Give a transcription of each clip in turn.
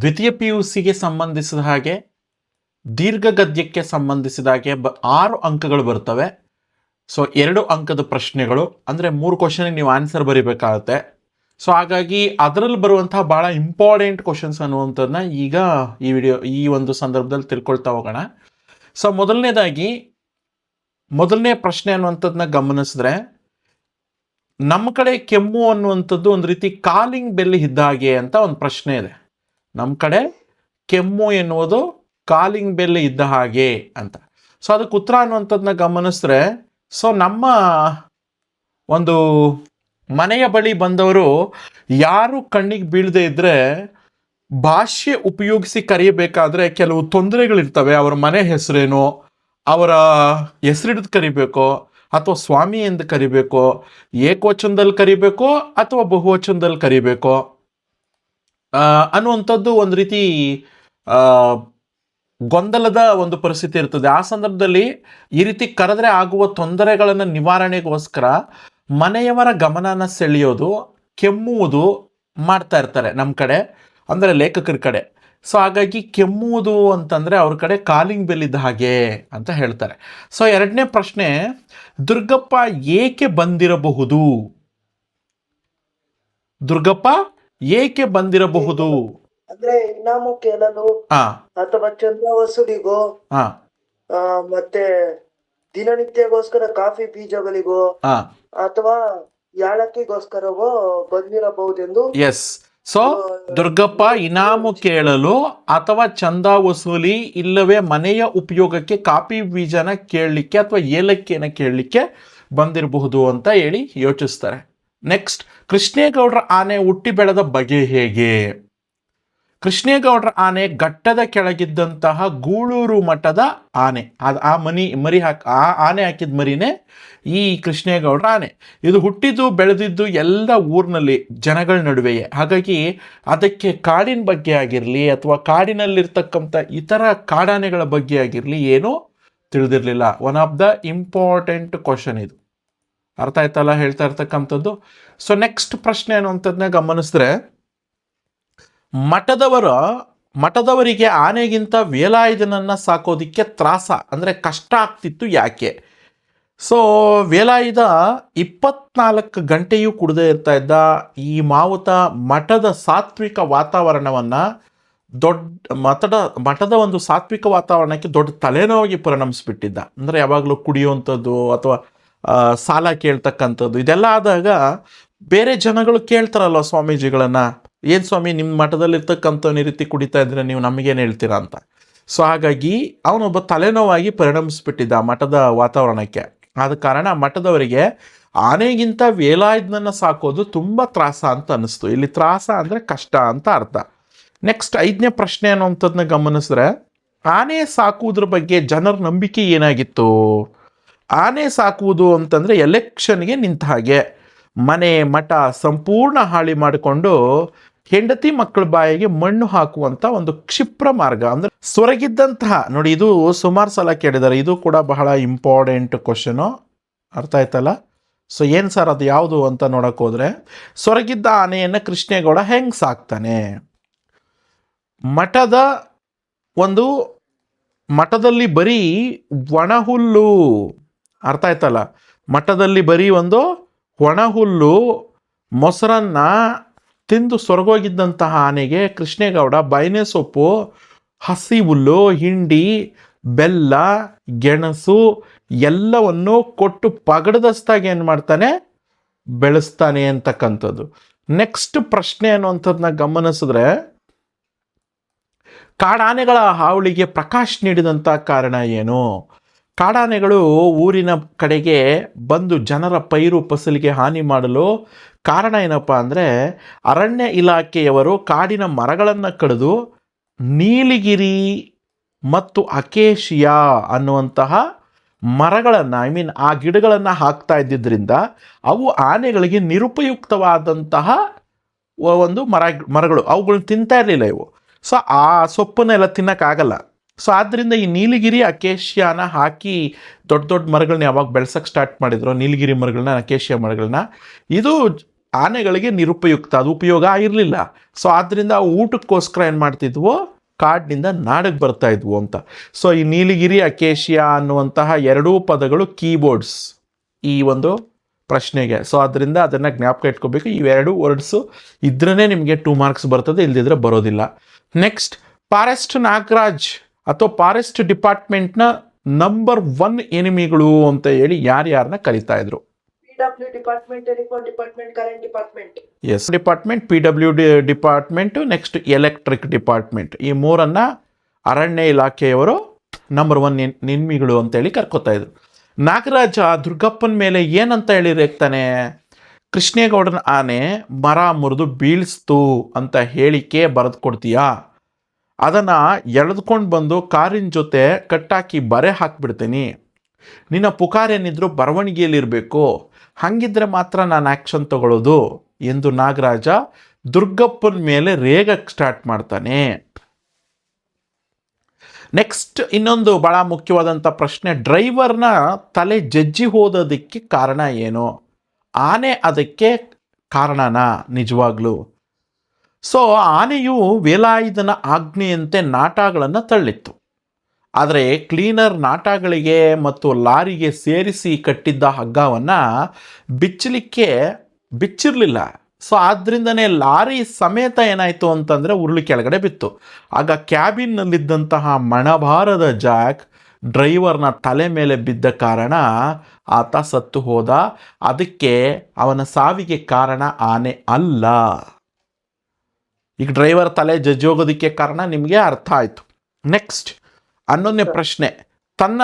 ದ್ವಿತೀಯ P U ಸಿಗೆ ಸಂಬಂಧಿಸಿದ ಹಾಗೆ ದೀರ್ಘ ಗದ್ಯಕ್ಕೆ ಸಂಬಂಧಿಸಿದ ಹಾಗೆ ಬ, ಆರು ಅಂಕಗಳು ಬರ್ತವೆ ಸೊ ಎರಡು ಅಂಕದ ಪ್ರಶ್ನೆಗಳು, ಅಂದರೆ ಮೂರು ಕ್ವಶನ್ ನೀವು ಆನ್ಸರ್ ಬರೀಬೇಕಾಗತ್ತೆ. ಸೊ ಹಾಗಾಗಿ ಅದರಲ್ಲಿ ಬರುವಂತಹ ಭಾಳ ಇಂಪಾರ್ಟೆಂಟ್ ಕ್ವಶನ್ಸ್ ಅನ್ನುವಂಥದ್ದನ್ನ ಈಗ ಈ ವಿಡಿಯೋ ಈ ಒಂದು ಸಂದರ್ಭದಲ್ಲಿ ತಿಳ್ಕೊಳ್ತಾ ಹೋಗೋಣ. ಸೊ ಮೊದಲನೇದಾಗಿ, ಮೊದಲನೇ ಪ್ರಶ್ನೆ ಅನ್ನುವಂಥದ್ದನ್ನ ಗಮನಿಸಿದ್ರೆ, ನಮ್ಮ ಕಡೆ ಕೆಮ್ಮು ಅನ್ನುವಂಥದ್ದು ಒಂದು ರೀತಿ ಕಾಲಿಂಗ್ ಬೆಲ್ ಇದ್ದಾಗೆ ಅಂತ ಒಂದು ಪ್ರಶ್ನೆ ಇದೆ. ನಮ್ಮ ಕಡೆ ಕೆಮ್ಮು ಎನ್ನುವುದು ಕಾಲಿಂಗ್ ಬೆಲ್ ಇದ್ದ ಹಾಗೆ ಅಂತ. ಸೊ ಅದಕ್ಕೆ ಉತ್ತರ ಅನ್ನುವಂಥದ್ದನ್ನ ಗಮನಿಸಿದ್ರೆ ಸೊ ನಮ್ಮ ಒಂದು ಮನೆಯ ಬಳಿ ಬಂದವರು ಯಾರು ಕಣ್ಣಿಗೆ ಬೀಳದೆ ಇದ್ದರೆ ಭಾಷೆ ಉಪಯೋಗಿಸಿ ಕರೆಯಬೇಕಾದ್ರೆ ಕೆಲವು ತೊಂದರೆಗಳಿರ್ತವೆ. ಅವರ ಮನೆ ಹೆಸರೇನು, ಅವರ ಹೆಸರಿಡಿದು ಕರಿಬೇಕೋ, ಅಥವಾ ಸ್ವಾಮಿ ಎಂದು ಕರಿಬೇಕೋ, ಏಕವಚನದಲ್ಲಿ ಕರಿಬೇಕೋ, ಅಥವಾ ಬಹುವಚನದಲ್ಲಿ ಕರಿಬೇಕೋ. ಅನ್ನುವಂಥದ್ದು ಒಂದು ರೀತಿ ಗೊಂದಲದ ಒಂದು ಪರಿಸ್ಥಿತಿ ಇರ್ತದೆ. ಆ ಸಂದರ್ಭದಲ್ಲಿ ಈ ರೀತಿ ಕರೆದ್ರೆ ಆಗುವ ತೊಂದರೆಗಳನ್ನು ನಿವಾರಣೆಗೋಸ್ಕರ ಮನೆಯವರ ಗಮನನ ಸೆಳೆಯೋದು, ಕೆಮ್ಮುವುದು ಮಾಡ್ತಾ ಇರ್ತಾರೆ ನಮ್ಮ ಕಡೆ, ಅಂದರೆ ಲೇಖಕರ ಕಡೆ. ಸೊ ಹಾಗಾಗಿ ಕೆಮ್ಮುವುದು ಅಂತಂದರೆ ಅವ್ರ ಕಡೆ ಕಾಲಿಂಗ್ ಬೆಲ್ ಇದ್ದ ಹಾಗೆ ಅಂತ ಹೇಳ್ತಾರೆ. ಸೊ ಎರಡನೇ ಪ್ರಶ್ನೆ, ದುರ್ಗಪ್ಪ ಏಕೆ ಬಂದಿರಬಹುದು? ದುರ್ಗಪ್ಪ ಏಕೆ ಬಂದಿರಬಹುದು? ಅಂದ್ರೆ ಇನಾಮು ಕೇಳಲು ಅಥವಾ ಚಂದ್ರ ವಸೂಲಿಗೋ ಆ, ಮತ್ತೆ ದಿನನಿತ್ಯಗೋಸ್ಕರ ಕಾಫಿ ಬೀಜಗಳಿಗೋ ಅಥವಾ ಯಾಳಕ್ಕಿಗೋಸ್ಕರವೋ ಬಂದಿರಬಹುದೆಂದು ಎಸ್ ಸೊ ದುರ್ಗಪ್ಪ ಇನಾಮು ಕೇಳಲು ಅಥವಾ ಚಂದ ವಸೂಲಿ ಇಲ್ಲವೇ ಮನೆಯ ಉಪಯೋಗಕ್ಕೆ ಕಾಫಿ ಬೀಜನ ಕೇಳಲಿಕ್ಕೆ ಅಥವಾ ಏಲಕ್ಕಿಯನ್ನು ಕೇಳಲಿಕ್ಕೆ ಬಂದಿರಬಹುದು ಅಂತ ಹೇಳಿ ಯೋಚಿಸ್ತಾರೆ. ನೆಕ್ಸ್ಟ್ ಕೃಷ್ಣೇಗೌಡರ ಆನೆ ಹುಟ್ಟಿ ಬೆಳೆದ ಬಗೆ ಹೇಗೆ? ಕೃಷ್ಣೇಗೌಡರ ಆನೆ ಘಟ್ಟದ ಕೆಳಗಿದ್ದಂತಹ ಗೂಳೂರು ಮಠದ ಆನೆ. ಅದು ಆ ಮನಿ, ಮರಿ ಹಾಕಿ, ಆ ಆನೆ ಹಾಕಿದ ಮರಿನೇ ಈ ಕೃಷ್ಣೇಗೌಡರ ಆನೆ. ಇದು ಹುಟ್ಟಿದ್ದು, ಬೆಳೆದಿದ್ದು ಎಲ್ಲ ಊರಿನಲ್ಲಿ ಜನಗಳ ನಡುವೆಯೇ. ಹಾಗಾಗಿ ಅದಕ್ಕೆ ಕಾಡಿನ ಬಗ್ಗೆ ಆಗಿರಲಿ ಅಥವಾ ಕಾಡಿನಲ್ಲಿರ್ತಕ್ಕಂಥ ಇತರ ಕಾಡಾನೆಗಳ ಬಗ್ಗೆ ಆಗಿರಲಿ ಏನೂ ತಿಳಿದಿರಲಿಲ್ಲ. One of the important question ಇದು. ಅರ್ಥ ಆಯ್ತಲ್ಲ ಹೇಳ್ತಾ ಇರ್ತಕ್ಕಂಥದ್ದು? ಸೊ ನೆಕ್ಸ್ಟ್ ಪ್ರಶ್ನೆ ಅನ್ನುವಂಥದ್ದನ್ನ ಗಮನಿಸಿದ್ರೆ, ಮಠದವರ, ಮಠದವರಿಗೆ ಆನೆಗಿಂತ ವೇಲಾಯುಧನನ್ನ ಸಾಕೋದಿಕ್ಕೆ ತ್ರಾಸ, ಅಂದರೆ ಕಷ್ಟ ಆಗ್ತಿತ್ತು ಯಾಕೆ? ಸೊ ವೇಲಾಯುಧ ಇಪ್ಪತ್ನಾಲ್ಕು ಗಂಟೆಯೂ ಕುಡದೇ ಇರ್ತಾ ಇದ್ದ ಈ ಮಾವುತ ಮಠದ ಸಾತ್ವಿಕ ವಾತಾವರಣವನ್ನು ದೊಡ್ಡ ಮಠದ ಮಠದ ಒಂದು ಸಾತ್ವಿಕ ವಾತಾವರಣಕ್ಕೆ ದೊಡ್ಡ ತಲೆನೋವಾಗಿ ಪರಿಣಮಿಸ್ಬಿಟ್ಟಿದ್ದ. ಅಂದರೆ ಯಾವಾಗಲೂ ಕುಡಿಯುವಂಥದ್ದು ಅಥವಾ ಸಾಲ ಕೇಳ್ತಕ್ಕಂಥದ್ದು. ಇದೆಲ್ಲ ಆದಾಗ ಬೇರೆ ಜನಗಳು ಕೇಳ್ತಾರಲ್ವ ಸ್ವಾಮೀಜಿಗಳನ್ನು, ಏನು ಸ್ವಾಮಿ ನಿಮ್ಮ ಮಠದಲ್ಲಿ ಇರ್ತಕ್ಕಂಥವ್ನ ಈ ರೀತಿ ಕುಡಿತಾ ಇದ್ರೆ ನೀವು ನಮಗೇನು ಹೇಳ್ತೀರಾ? ಅಂತ. ಸೊ ಹಾಗಾಗಿ ಅವನೊಬ್ಬ ತಲೆನೋವಾಗಿ ಪರಿಣಮಿಸ್ಬಿಟ್ಟಿದ್ದ ಮಠದ ವಾತಾವರಣಕ್ಕೆ. ಆದ ಕಾರಣ ಮಠದವರಿಗೆ, ಆನೆಗಿಂತ ವೇಲಾಯುಧನನ್ನು ಸಾಕೋದು ತುಂಬ ತ್ರಾಸ ಅಂತ ಅನ್ನಿಸ್ತು. ಇಲ್ಲಿ ತ್ರಾಸ ಅಂದರೆ ಕಷ್ಟ ಅಂತ ಅರ್ಥ. ನೆಕ್ಸ್ಟ್ ಐದನೇ ಪ್ರಶ್ನೆ ಅನ್ನುವಂಥದ್ದನ್ನ ಗಮನಿಸಿದ್ರೆ ಆನೆ ಸಾಕುವುದ್ರ ಬಗ್ಗೆ ಜನರ ನಂಬಿಕೆ ಏನಾಗಿತ್ತು? ಆನೆ ಸಾಕುವುದು ಅಂತಂದರೆ ಎಲೆಕ್ಷನ್ಗೆ ನಿಂತ ಹಾಗೆ. ಮನೆ, ಮಠ ಸಂಪೂರ್ಣ ಹಾಳಿ ಮಾಡಿಕೊಂಡು ಹೆಂಡತಿ ಮಕ್ಕಳ ಬಾಯಿಗೆ ಮಣ್ಣು ಹಾಕುವಂಥ ಒಂದು ಕ್ಷಿಪ್ರ ಮಾರ್ಗ. ಅಂದರೆ ಸೊರಗಿದ್ದಂತಹ, ನೋಡಿ ಇದು ಸುಮಾರು ಸಲ ಕೇಳಿದ್ದಾರೆ. ಇದು ಕೂಡ ಬಹಳ ಇಂಪಾರ್ಟೆಂಟ್ ಕ್ವಶನು ಅರ್ಥ ಆಯ್ತಲ್ಲ? ಸೊ ಏನು ಸರ್ ಅದು ಯಾವುದು ಅಂತ ನೋಡೋಕೆ ಹೋದರೆ, ಸೊರಗಿದ್ದ ಆನೆಯನ್ನು ಕೃಷ್ಣೇಗೌಡ ಹೆಂಗೆ ಸಾಕ್ತಾನೆ? ಮಠದ ಒಂದು ಮಠದಲ್ಲಿ ಬರೀ ಒಣಹುಲ್ಲು ಅರ್ಥ ಆಯ್ತಲ್ಲ? ಮಠದಲ್ಲಿ ಬರೀ ಒಂದು ಒಣಹುಲ್ಲು, ಮೊಸರನ್ನ ತಿಂದು ಸೊರಗೋಗಿದ್ದಂತಹ ಆನೆಗೆ ಕೃಷ್ಣೇಗೌಡ ಬೈನೆ ಸೊಪ್ಪು, ಹಸಿ ಹುಲ್ಲು, ಹಿಂಡಿ, ಬೆಲ್ಲ, ಗೆಣಸು ಎಲ್ಲವನ್ನು ಕೊಟ್ಟು ಪಗಡದಸ್ತಾಗಿ ಏನು ಮಾಡ್ತಾನೆ? ಬೆಳೆಸ್ತಾನೆ ಅಂತಕ್ಕಂಥದ್ದು. ನೆಕ್ಸ್ಟ್ ಪ್ರಶ್ನೆ ಅನ್ನುವಂಥದ್ದನ್ನ ಗಮನಿಸಿದ್ರೆ, ಕಾಡಾನೆಗಳ ಹಾವಳಿಗೆ ಪ್ರಕಾಶ್ ನೀಡಿದಂಥ ಕಾರಣ ಏನು? ಕಾಡಾನೆಗಳು ಊರಿನ ಕಡೆಗೆ ಬಂದು ಜನರ ಪೈರು ಫಸಲಿಗೆ ಹಾನಿ ಮಾಡಲು ಕಾರಣ ಏನಪ್ಪ ಅಂದರೆ ಅರಣ್ಯ ಇಲಾಖೆಯವರು ಕಾಡಿನ ಮರಗಳನ್ನು ಕಡಿದು ನೀಲಗಿರಿ ಮತ್ತು ಅಕೇಶಿಯಾ ಅನ್ನುವಂತಹ ಮರಗಳನ್ನು ಐ ಮೀನ್ ಆ ಗಿಡಗಳನ್ನು ಹಾಕ್ತಾ ಇದ್ದಿದ್ದರಿಂದ ಅವು ಆನೆಗಳಿಗೆ ನಿರುಪಯುಕ್ತವಾದಂತಹ ಒಂದು ಮರ, ಮರಗಳು. ಅವುಗಳನ್ನ ತಿಂತಾ ಇರಲಿಲ್ಲ ಇವು. ಸೊ ಆ ಸೊಪ್ಪನ್ನೆಲ್ಲ ತಿನ್ನೋಕ್ಕಾಗಲ್ಲ. ಸೊ ಆದ್ದರಿಂದ ಈ ನೀಲಗಿರಿ ಅಕೇಶಿಯಾನ ಹಾಕಿ ದೊಡ್ಡ ದೊಡ್ಡ ಮರಗಳನ್ನ ಯಾವಾಗ ಬೆಳೆಸೋಕ್ಕೆ ಸ್ಟಾರ್ಟ್ ಮಾಡಿದ್ರು, ನೀಲಗಿರಿ ಮರಗಳನ್ನ, ಅಕೇಶಿಯ ಮರಗಳನ್ನ, ಇದು ಆನೆಗಳಿಗೆ ನಿರುಪಯುಕ್ತ. ಅದು ಉಪಯೋಗ ಆಗಿರಲಿಲ್ಲ. ಸೊ ಆದ್ದರಿಂದ ಊಟಕ್ಕೋಸ್ಕರ ಏನು ಮಾಡ್ತಿದ್ವು? ಕಾಡಿನಿಂದ ನಾಡಕ್ಕೆ ಬರ್ತಾ ಇದ್ವು ಅಂತ. ಸೊ ಈ ನೀಲಗಿರಿ, ಅಕೇಶಿಯಾ ಅನ್ನುವಂತಹ ಎರಡೂ ಪದಗಳು ಕೀಬೋರ್ಡ್ಸ್ ಈ ಒಂದು ಪ್ರಶ್ನೆಗೆ. ಸೊ ಅದರಿಂದ ಅದನ್ನು ಜ್ಞಾಪಕ ಇಟ್ಕೋಬೇಕು. ಇವೆರಡು ವರ್ಡ್ಸು ಇದ್ರೇ ನಿಮಗೆ ಟೂ ಮಾರ್ಕ್ಸ್ ಬರ್ತದೆ ಇಲ್ಲದಿದ್ರೆ ಬರೋದಿಲ್ಲ. Next forest Nagaraj. ಅಥವಾ ಫಾರೆಸ್ಟ್ ಡಿಪಾರ್ಟ್ಮೆಂಟ್ನ ನಂಬರ್ ಒನ್ ಎನಿಮಿಗಳು ಅಂತ ಹೇಳಿ ಯಾರ್ಯಾರನ್ನ ಕರಿತಾ ಇದ್ರು? S department P W D department next electric department ಈ ಮೂರನ್ನು ಅರಣ್ಯ ಇಲಾಖೆಯವರು ನಂಬರ್ ಒನ್ ನಿನ್ಮಿಗಳು ಅಂತೇಳಿ ಕರ್ಕೋತಾ ಇದ್ರು. ನಾಗರಾಜ ದುರ್ಗಪ್ಪನ ಮೇಲೆ ಏನಂತ ಹೇಳಿ ರೇಗ್ತಾನೆ? ಕೃಷ್ಣೇಗೌಡನ ಆನೆ ಮರ ಮುರಿದು ಬೀಳಿಸ್ತು ಅಂತ ಹೇಳಿಕೆ ಬರೆದು ಕೊಡ್ತೀಯಾ ಅದನ್ನು ಎಳೆದುಕೊಂಡು ಬಂದು ಕಾರಿನ ಜೊತೆ ಕಟ್ಟಾಕಿ ಬರೆ ಹಾಕಿಬಿಡ್ತೀನಿ. ನಿನ್ನ ಪುಕಾರೇನಿದ್ರು ಬರವಣಿಗೆಯಲ್ಲಿರಬೇಕು ಹಾಗಿದ್ರೆ ಮಾತ್ರ ನಾನು ಆ್ಯಕ್ಷನ್ ತಗೊಳ್ಳೋದು ಎಂದು ನಾಗರಾಜ ದುರ್ಗಪ್ಪನ ಮೇಲೆ ರೇಗಕ್ಕೆ ಸ್ಟಾರ್ಟ್ ಮಾಡ್ತಾನೆ. ನೆಕ್ಸ್ಟ್ ಇನ್ನೊಂದು ಭಾಳ ಮುಖ್ಯವಾದಂಥ ಪ್ರಶ್ನೆ, ಡ್ರೈವರ್ನ ತಲೆ ಜಜ್ಜಿ ಹೋದೋದಕ್ಕೆ ಕಾರಣ ಏನು? ಆನೆ ಅದಕ್ಕೆ ಕಾರಣನಾ ನಿಜವಾಗ್ಲೂ? ಸೊ ಆನೆಯು ವೇಲಾಯುಧನ ಆಜ್ಞೆಯಂತೆ ನಾಟಗಳನ್ನು ತಳ್ಳಿತ್ತು. ಆದರೆ ಕ್ಲೀನರ್ ನಾಟಗಳಿಗೆ ಮತ್ತು ಲಾರಿಗೆ ಸೇರಿಸಿ ಕಟ್ಟಿದ್ದ ಹಗ್ಗವನ್ನು ಬಿಚ್ಚಲಿಕ್ಕೆ ಬಿಚ್ಚಿರಲಿಲ್ಲ. ಸೊ ಆದ್ದರಿಂದನೇ ಲಾರಿ ಸಮೇತ ಏನಾಯಿತು ಅಂತಂದರೆ ಉರುಳಿ ಕೆಳಗಡೆ ಬಿತ್ತು. ಆಗ ಕ್ಯಾಬಿನ್ನಲ್ಲಿದ್ದಂತಹ ಮಣಭಾರದ ಜಾಕ್ ಡ್ರೈವರ್ನ ತಲೆ ಮೇಲೆ ಬಿದ್ದ ಕಾರಣ ಆತ ಸತ್ತು ಹೋದ. ಅದಕ್ಕೆ ಅವನ ಸಾವಿಗೆ ಕಾರಣ ಆನೆ ಅಲ್ಲ. ಈಗ ಡ್ರೈವರ್ ತಲೆ ಜಜ್ಜೋಗೋದಕ್ಕೆ ಕಾರಣ ನಿಮಗೆ ಅರ್ಥ ಆಯಿತು. ನೆಕ್ಸ್ಟ್ ಹನ್ನೊಂದನೇ ಪ್ರಶ್ನೆ. ತನ್ನ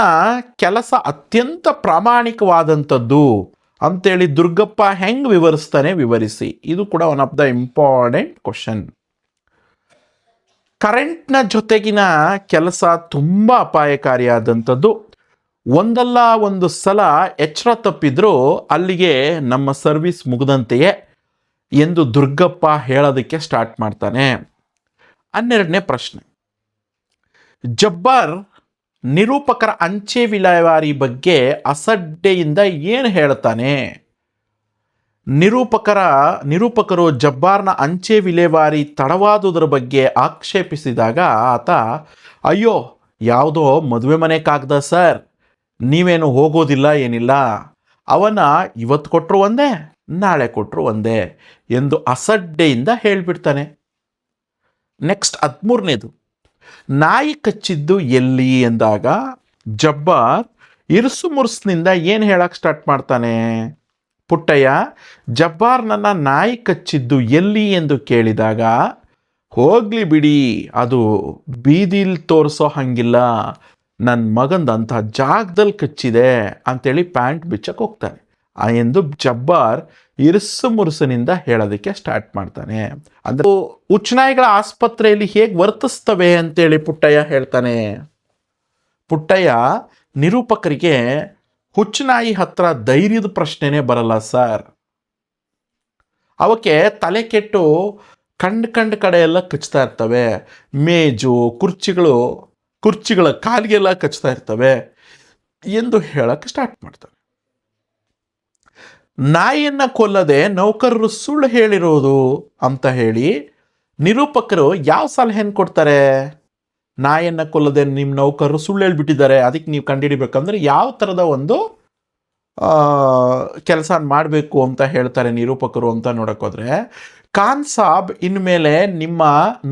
ಕೆಲಸ ಅತ್ಯಂತ ಪ್ರಾಮಾಣಿಕವಾದಂಥದ್ದು ಅಂತೇಳಿ ದುರ್ಗಪ್ಪ ಹೆಂಗೆ ವಿವರಿಸ್ತಾನೆ ವಿವರಿಸಿ. ಇದು ಕೂಡ one of the important question ಕರೆಂಟ್ನ ಜೊತೆಗಿನ ಕೆಲಸ ತುಂಬ ಅಪಾಯಕಾರಿಯಾದಂಥದ್ದು. ಒಂದಲ್ಲ ಒಂದು ಸಲ ಎಚ್ಚರ ತಪ್ಪಿದ್ರೂ ಅಲ್ಲಿಗೆ ನಮ್ಮ ಸರ್ವಿಸ್ ಮುಗಿದಂತೆಯೇ ಎಂದು ದುರ್ಗಪ್ಪ ಹೇಳೋದಕ್ಕೆ ಸ್ಟಾರ್ಟ್ ಮಾಡ್ತಾನೆ. ಹನ್ನೆರಡನೇ ಪ್ರಶ್ನೆ. ಜಬ್ಬಾರ್ ನಿರೂಪಕರ ಅಂಚೆ ವಿಲೇವಾರಿ ಬಗ್ಗೆ ಅಸಡ್ಡೆಯಿಂದ ಏನು ಹೇಳ್ತಾನೆ ನಿರೂಪಕರ, ನಿರೂಪಕರು ಜಬ್ಬಾರ್ನ ಅಂಚೆ ವಿಲೇವಾರಿ ತಡವಾದುದರ ಬಗ್ಗೆ ಆಕ್ಷೇಪಿಸಿದಾಗ ಆತ, ಅಯ್ಯೋ, ಯಾವುದೋ ಮದುವೆ ಮನೆ ಕಾಗ್ದ ಸರ್, ನೀವೇನು ಹೋಗೋದಿಲ್ಲ ಏನಿಲ್ಲ ಅವನ ಇವತ್ತು ಕೊಟ್ಟರು ಒಂದೇ ನಾಳೆ ಕೊಟ್ಟರು ಒಂದೇ ಎಂದು ಅಸಡ್ಡೆಯಿಂದ ಹೇಳಿಬಿಡ್ತಾನೆ. ನೆಕ್ಸ್ಟ್ ಹದಿಮೂರನೇದು. ನಾಯಿ ಕಚ್ಚಿದ್ದು ಎಲ್ಲಿ ಎಂದಾಗ ಜಬ್ಬಾರ್ ಇರುಸು ಮುರುಸ್ನಿಂದ ಏನು ಹೇಳಕ್ಕೆ ಸ್ಟಾರ್ಟ್ ಮಾಡ್ತಾನೆ? ಪುಟ್ಟಯ್ಯ ಜಬ್ಬಾರ್ ನನ್ನ ನಾಯಿ ಕಚ್ಚಿದ್ದು ಎಲ್ಲಿ ಎಂದು ಕೇಳಿದಾಗ, ಹೋಗ್ಲಿ ಬಿಡಿ, ಅದು ಬೀದಿಲಿ ತೋರಿಸೋ ಹಾಗಿಲ್ಲ. ನನ್ನ ಮಗಂದಂಥ ಜಾಗದಲ್ಲಿ ಕಚ್ಚಿದೆ ಅಂಥೇಳಿ ಪ್ಯಾಂಟ್ ಬಿಚ್ಚಕ್ಕೆ ಹೋಗ್ತಾನೆ. ಎಂದು ಜಬ್ಬಾರ್ ಇರುಸು ಮುರುಸಿನಿಂದ ಹೇಳೋದಕ್ಕೆ ಸ್ಟಾರ್ಟ್ ಮಾಡ್ತಾನೆ. ಅಂದ್ರೆ ಉಚ್ಚನಾಯಿಗಳ ಆಸ್ಪತ್ರೆಯಲ್ಲಿ ಹೇಗೆ ವರ್ತಿಸ್ತವೆ ಅಂತೇಳಿ ಪುಟ್ಟಯ್ಯ ಹೇಳ್ತಾನೆ. ಪುಟ್ಟಯ್ಯ, ನಿರೂಪಕರಿಗೆ ಹುಚ್ಚನಾಯಿ ಹತ್ರ ಧೈರ್ಯದ ಪ್ರಶ್ನೆನೇ ಬರಲ್ಲ ಸರ್. ಅವಕ್ಕೆ ತಲೆ ಕೆಟ್ಟು ಕಂಡು ಕಂಡು ಕಡೆ ಎಲ್ಲ ಕಚ್ತಾ ಇರ್ತವೆ. ಮೇಜು, ಕುರ್ಚಿಗಳು, ಕುರ್ಚಿಗಳ ಕಾಲಿಗೆಲ್ಲ ಕಚ್ತಾ ಇರ್ತವೆ ಎಂದು ಹೇಳಕ್ಕೆ ಸ್ಟಾರ್ಟ್ ಮಾಡ್ತಾರೆ ನಾಯಿಯನ್ನು ಕೊಲ್ಲದೆ ನೌಕರರು ಸುಳ್ಳು ಹೇಳಿರೋದು ಅಂತ ಹೇಳಿ ನಿರೂಪಕರು ಯಾವ ಸಲಹೆಯನ್ನು ಕೊಡ್ತಾರೆ? ನಾಯಿಯನ್ನು ಕೊಲ್ಲದೆ ನಿಮ್ಮ ನೌಕರರು ಸುಳ್ಳು ಹೇಳ್ಬಿಟ್ಟಿದ್ದಾರೆ, ಅದಕ್ಕೆ ನೀವು ಕಂಡುಹಿಡಿಬೇಕಂದ್ರೆ ಯಾವ ಥರದ ಒಂದು ಕೆಲಸ ಮಾಡಬೇಕು ಅಂತ ಹೇಳ್ತಾರೆ ನಿರೂಪಕರು ಅಂತ ನೋಡೋಕ್ಕೋದ್ರೆ. ಖಾನ್ ಸಾಬ್ ಇನ್ಮೇಲೆ ನಿಮ್ಮ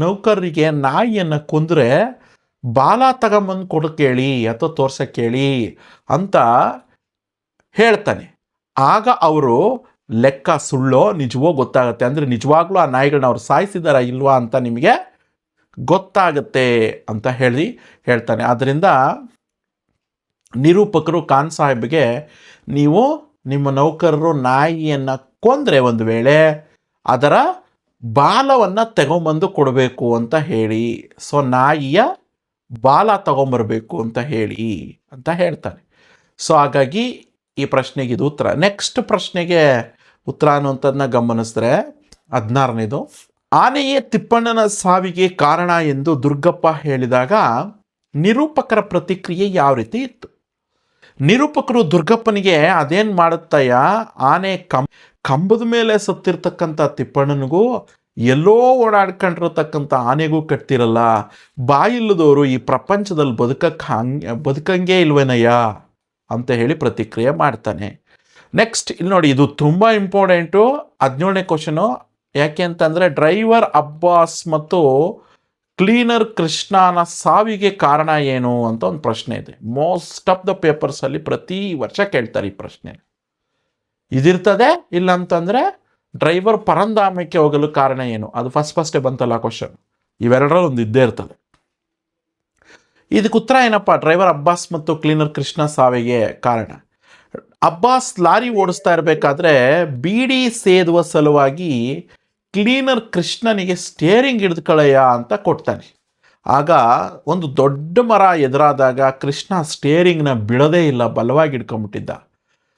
ನೌಕರರಿಗೆ ನಾಯಿಯನ್ನು ಕೊಂದರೆ ಬಾಲ ತಗೊಂಬಂದು ಕೊಡಕ್ಕೇಳಿ ಅಥವಾ ತೋರ್ಸೋಕ್ಕೇಳಿ ಅಂತ ಹೇಳ್ತಾನೆ. ಆಗ ಅವರು ಲೆಕ್ಕ ಸುಳ್ಳೋ ನಿಜವೋ ಗೊತ್ತಾಗುತ್ತೆ. ಅಂದರೆ ನಿಜವಾಗ್ಲೂ ಆ ನಾಯಿಗಳನ್ನ ಅವ್ರು ಸಾಯಿಸಿದಾರ ಇಲ್ವಾ ಅಂತ ನಿಮಗೆ ಗೊತ್ತಾಗುತ್ತೆ ಅಂತ ಹೇಳಿ ಹೇಳ್ತಾನೆ. ಆದ್ದರಿಂದ ನಿರೂಪಕರು ಖಾನ್ ಸಾಹೇಬ್ಗೆ ನೀವು ನಿಮ್ಮ ನೌಕರರು ನಾಯಿಯನ್ನು ಕೊಂದರೆ ಒಂದು ವೇಳೆ ಅದರ ಬಾಲವನ್ನು ತಗೊಂಬಂದು ಕೊಡಬೇಕು ಅಂತ ಹೇಳಿ. ಸೊ ನಾಯಿಯ ಬಾಲ ತಗೊಂಬರಬೇಕು ಅಂತ ಹೇಳಿ ಅಂತ ಹೇಳ್ತಾನೆ. ಸೊ ಹಾಗಾಗಿ ಈ ಪ್ರಶ್ನೆಗೆ ಇದು ಉತ್ತರ. ನೆಕ್ಸ್ಟ್ ಪ್ರಶ್ನೆಗೆ ಉತ್ತರ ಅನ್ನುವಂಥದ್ದನ್ನ ಗಮನಿಸಿದ್ರೆ ಹದಿನಾರನೇದು, ಆನೆಯೇ ತಿಪ್ಪಣ್ಣನ ಸಾವಿಗೆ ಕಾರಣ ಎಂದು ದುರ್ಗಪ್ಪ ಹೇಳಿದಾಗ ನಿರೂಪಕರ ಪ್ರತಿಕ್ರಿಯೆ ಯಾವ ರೀತಿ ಇತ್ತು? ನಿರೂಪಕರು ದುರ್ಗಪ್ಪನಿಗೆ ಅದೇನು ಮಾಡುತ್ತಯ್ಯ, ಆನೆ ಕಂ, ಕಂಬದ ಮೇಲೆ ಸತ್ತಿರ್ತಕ್ಕಂಥ ತಿಪ್ಪಣ್ಣನಿಗೂ ಎಲ್ಲೋ ಓಡಾಡ್ಕೊಂಡಿರತಕ್ಕಂಥ ಆನೆಗೂ ಕಟ್ತಿರಲ್ಲ ಬಾಯಿಲ್ಲದವರು ಈ ಪ್ರಪಂಚದಲ್ಲಿ ಬದುಕಕ್ಕೆ ಹಂಗೆ, ಬದುಕಂಗೆ ಇಲ್ವೇನಯ್ಯ? ಅಂತ ಹೇಳಿ ಪ್ರತಿಕ್ರಿಯೆ ಮಾಡ್ತಾನೆ. ನೆಕ್ಸ್ಟ್ ಇಲ್ಲಿ ನೋಡಿ, ಇದು ತುಂಬ ಇಂಪಾರ್ಟೆಂಟು ಹದಿನೇಳನೇ ಕ್ವಶನು ಯಾಕೆ ಅಂತಂದರೆ ಡ್ರೈವರ್ ಅಬ್ಬಾಸ್ ಮತ್ತು ಕ್ಲೀನರ್ ಕೃಷ್ಣನ ಸಾವಿಗೆ ಕಾರಣ ಏನು ಅಂತ ಒಂದು ಪ್ರಶ್ನೆ ಇದೆ. ಮೋಸ್ಟ್ ಆಫ್ ದ ಪೇಪರ್ಸಲ್ಲಿ ಪ್ರತಿ ವರ್ಷ ಕೇಳ್ತಾರೆ ಈ ಪ್ರಶ್ನೆ. ಇದಿರ್ತದೆ ಇಲ್ಲ ಅಂತಂದರೆ ಡ್ರೈವರ್ ಪರಂಧಾಮಕ್ಕೆ ಹೋಗಲು ಕಾರಣ ಏನು? ಅದು ಫಸ್ಟ್ ಫಸ್ಟೇ ಬಂತಲ್ಲ ಕ್ವಶನ್ ಇವೆರಡರಲ್ಲಿ ಒಂದು ಇದ್ದೇ ಇರ್ತದೆ. ಇದಕ್ಕೆ ಉತ್ತರ ಏನಪ್ಪ? ಡ್ರೈವರ್ ಅಬ್ಬಾಸ್ ಮತ್ತು ಕ್ಲೀನರ್ ಕೃಷ್ಣ ಸಾವಿಗೆ ಕಾರಣ. ಅಬ್ಬಾಸ್ ಲಾರಿ ಓಡಿಸ್ತಾ ಇರಬೇಕಾದ್ರೆ ಬೀಡಿ ಸೇದುವ ಸಲುವಾಗಿ ಕ್ಲೀನರ್ ಕೃಷ್ಣನಿಗೆ ಸ್ಟೇರಿಂಗ್ ಹಿಡಿದುಕೊಳ್ಳಯ್ಯ ಅಂತ ಕೊಡ್ತಾನೆ. ಆಗ ಒಂದು ದೊಡ್ಡ ಮರ ಎದುರಾದಾಗ ಕೃಷ್ಣ ಸ್ಟೇರಿಂಗ್ನ ಬಿಡದೇ ಇಲ್ಲ, ಬಲವಾಗಿ ಹಿಡ್ಕೊಂಬಿಟ್ಟಿದ್ದ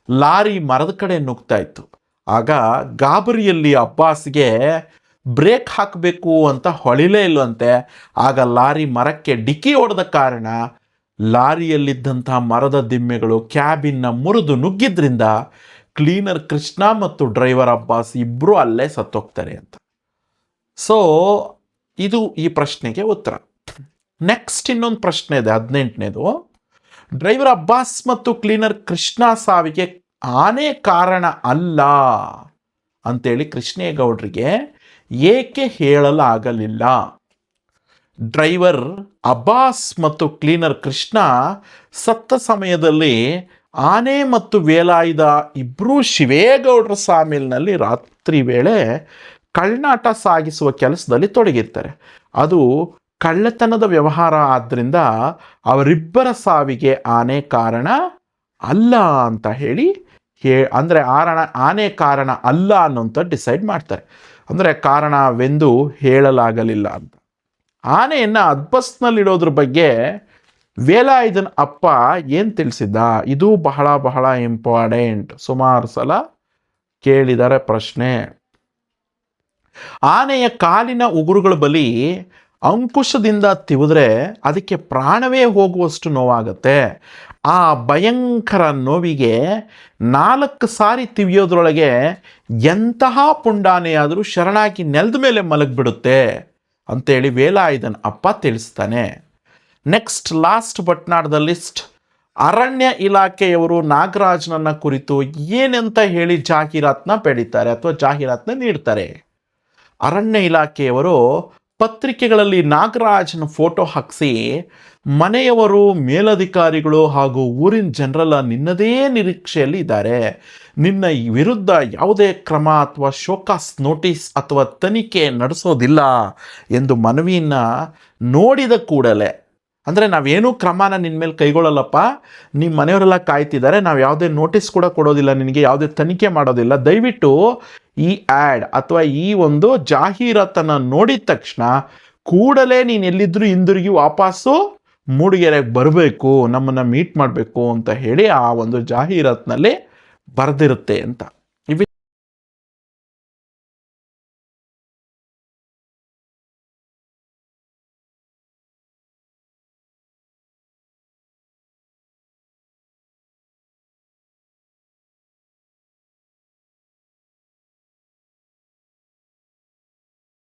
ಲಾರಿ ಮರದ ಕಡೆ ನುಗ್ತಾ ಇತ್ತು. ಆಗ ಗಾಬರಿಯಲ್ಲಿ ಅಬ್ಬಾಸ್ಗೆ ಬ್ರೇಕ್ ಹಾಕಬೇಕು ಅಂತ ಹೊಳಿಲೇ ಇಲ್ಲವಂತೆ ಆಗ ಲಾರಿ ಮರಕ್ಕೆ ಡಿಕ್ಕಿ ಹೊಡೆದ ಕಾರಣ ಲಾರಿಯಲ್ಲಿದ್ದಂಥ ಮರದ ದಿಮ್ಮೆಗಳು ಕ್ಯಾಬಿನ್ನ ಮುರಿದು ನುಗ್ಗಿದ್ರಿಂದ ಕ್ಲೀನರ್ ಕೃಷ್ಣ ಮತ್ತು ಡ್ರೈವರ್ ಅಬ್ಬಾಸ್ ಇಬ್ಬರೂ ಅಲ್ಲೇ ಸತ್ತೋಗ್ತಾರೆ ಅಂತ. ಸೊ ಇದು ಈ ಪ್ರಶ್ನೆಗೆ ಉತ್ತರ. ನೆಕ್ಸ್ಟ್ ಇನ್ನೊಂದು ಪ್ರಶ್ನೆ ಇದೆ, ಹದಿನೆಂಟನೇದು. ಡ್ರೈವರ್ ಅಬ್ಬಾಸ್ ಮತ್ತು ಕ್ಲೀನರ್ ಕೃಷ್ಣ ಸಾವಿಗೆ ಆನೆ ಕಾರಣ ಅಲ್ಲ ಅಂತೇಳಿ ಕೃಷ್ಣೇಗೌಡರಿಗೆ ಏಕೆ ಹೇಳಲಾಗಲಿಲ್ಲ? ಡ್ರೈವರ್ ಅಬ್ಬಾಸ್ ಮತ್ತು ಕ್ಲೀನರ್ ಕೃಷ್ಣ ಸತ್ತ ಸಮಯದಲ್ಲಿ ಆನೆ ಮತ್ತು ವೇಲಾಯಿದ ಇಬ್ಬರೂ ಶಿವೇಗೌಡರ ಸಾಮಿಲ್ನಲ್ಲಿ ರಾತ್ರಿ ವೇಳೆ ಕಳ್ಳಾಟ ಸಾಗಿಸುವ ಕೆಲಸದಲ್ಲಿ ತೊಡಗಿರ್ತಾರೆ. ಅದು ಕಳ್ಳತನದ ವ್ಯವಹಾರ ಆದ್ದರಿಂದ ಅವರಿಬ್ಬರ ಸಾವಿಗೆ ಆನೆ ಕಾರಣ ಅಲ್ಲ ಅಂತ ಹೇಳಿ ಹೇ, ಅಂದರೆ ಆರಣ, ಆನೆ ಕಾರಣ ಅಲ್ಲ ಅನ್ನೋಂಥ ಡಿಸೈಡ್ ಮಾಡ್ತಾರೆ. ಅಂದರೆ ಕಾರಣವೆಂದು ಹೇಳಲಾಗಲಿಲ್ಲ ಅಂತ. ಆನೆಯನ್ನು ಅದ್ಬಸ್ನಲ್ಲಿಡೋದ್ರ ಬಗ್ಗೆ ವೇಲಾಯುಧನ ಅಪ್ಪ ಏನು ತಿಳಿಸಿದ್ದ? ಇದು ಬಹಳ ಬಹಳ ಇಂಪಾರ್ಟೆಂಟ್ ಸುಮಾರು ಸಲ ಕೇಳಿದರೆ ಪ್ರಶ್ನೆ. ಆನೆಯ ಕಾಲಿನ ಉಗುರುಗಳ ಬಲಿ ಅಂಕುಶದಿಂದ ತಿವಿದ್ರೆ ಅದಕ್ಕೆ ಪ್ರಾಣವೇ ಹೋಗುವಷ್ಟು ನೋವಾಗುತ್ತೆ. ಆ ಭಯಂಕರ ನೋವಿಗೆ ನಾಲ್ಕು ಸಾರಿ ತಿವಿಯೋದ್ರೊಳಗೆ ಎಂತಹ ಪುಂಡಾನೆಯಾದರೂ ಶರಣಾಗಿ ನೆಲದ ಮೇಲೆ ಮಲಗಿಬಿಡುತ್ತೆ ಅಂತೇಳಿ ವೇಲಾಯುಧನ ಅಪ್ಪ ತಿಳಿಸ್ತಾನೆ. Next last but not the list ಅರಣ್ಯ ಇಲಾಖೆಯವರು ನಾಗರಾಜನನ್ನ ಕುರಿತು ಏನಂತ ಹೇಳಿ ಜಾಹೀರಾತನ್ನ ಬೆಳೀತಾರೆ ಅಥವಾ ಜಾಹೀರಾತನ್ನ ನೀಡ್ತಾರೆ. ಅರಣ್ಯ ಇಲಾಖೆಯವರು ಪತ್ರಿಕೆಗಳಲ್ಲಿ ನಾಗರಾಜನ ಫೋಟೋ ಹಾಕಿಸಿ ಮನೆಯವರು ಮೇಲಧಿಕಾರಿಗಳು ಹಾಗೂ ಊರಿನ ಜನರೆಲ್ಲ ನಿನ್ನದೇ ನಿರೀಕ್ಷೆಯಲ್ಲಿ ಇದ್ದಾರೆ. ನಿನ್ನ ವಿರುದ್ಧ ಯಾವುದೇ ಕ್ರಮ ಅಥವಾ ಶೋಕಾಸ್ ನೋಟಿಸ್ ಅಥವಾ ತನಿಖೆ ನಡೆಸೋದಿಲ್ಲ ಎಂದು ಮನವಿಯನ್ನು ನೋಡಿದ ಕೂಡಲೇ. ಅಂದರೆ ನಾವೇನೂ ಕ್ರಮನ ನಿನ್ನ ಮೇಲೆ ಕೈಗೊಳ್ಳಲ್ಲಪ್ಪ. ನಿಮ್ಮ ಮನೆಯವರೆಲ್ಲ ಕಾಯ್ತಿದ್ದಾರೆ. ನಾವು ಯಾವುದೇ ನೋಟಿಸ್ ಕೂಡ ಕೊಡೋದಿಲ್ಲ. ನಿನಗೆ ಯಾವುದೇ ತನಿಖೆ ಮಾಡೋದಿಲ್ಲ. ದಯವಿಟ್ಟು ಈ ಆ್ಯಡ್ ಅಥವಾ ಈ ಒಂದು ಜಾಹೀರಾತನ್ನು ನೋಡಿದ ತಕ್ಷಣ ಕೂಡಲೇ ನೀನು ಎಲ್ಲಿದ್ದರೂ ಹಿಂದಿರುಗಿ ವಾಪಸ್ಸು ಮೂಡಿಗೆರೆಗೆ ಬರಬೇಕು, ನಮ್ಮನ್ನು ಮೀಟ್ ಮಾಡಬೇಕು ಅಂತ ಹೇಳಿ ಆ ಒಂದು ಜಾಹೀರಾತಿನಲ್ಲಿ ಬರೆದಿರುತ್ತೆ ಅಂತ.